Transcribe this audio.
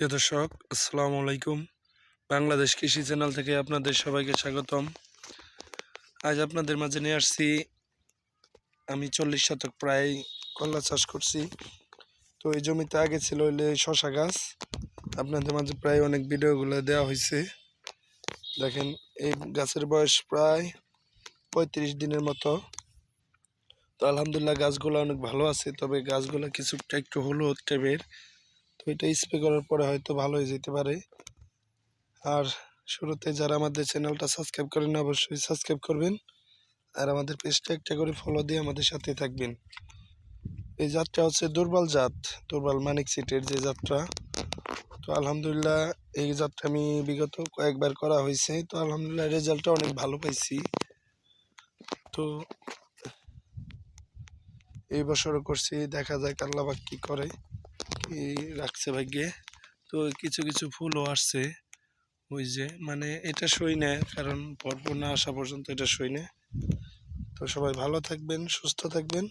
প্রিয় দর্শক, আসসালামু আলাইকুম। বাংলাদেশ কৃষি চ্যানেল থেকে আপনাদের সবাইকে স্বাগতম। আজ আপনাদের মাঝে নিয়ে আসছি, আমি চল্লিশ শতক প্রায় কলা চাষ করছি। তো এই জমিতে আগে ছিল হইলে শশা গাছ, আপনাদের মাঝে প্রায় অনেক ভিডিওগুলো দেওয়া হয়েছে দেখেন, এই গাছের বয়স প্রায় পঁয়ত্রিশ দিনের মতো। তো আলহামদুলিল্লাহ গাছগুলো অনেক ভালো আছে, তবে গাছগুলো কিছুটা একটু হলুদ টাইপের। তো এটা স্প্রে করার পরে হয়তো ভালো হয়ে যেতে পারে। আর শুরুতে যারা আমাদের চ্যানেলটা সাবস্ক্রাইব করেন অবশ্যই সাবস্ক্রাইব করবেন। আর আমাদের পেজটা একটা করে ফলো দিয়ে আমাদের সাথে থাকবেন। এই জাতটা হচ্ছে দুর্বল জাত, দুর্বল মানিক সিটের যে জাতটা তো আলহামদুলিল্লাহ এই জাতটা আমি বিগত কয়েকবার করা হয়েছে। তো আলহামদুলিল্লাহ রেজাল্টটা অনেক ভালো পাইছি। তো এই বছরও করছি, দেখা যাক আল্লাহবাক কী করে। রাখছে ভাগ্যে। তো কিছু কিছু ফুলও আসছে। ওই যে মানে এটা সই না কারণ পর্ব না আসা পর্যন্ত এটা সই না তো সবাই ভালো থাকবেন, সুস্থ থাকবেন।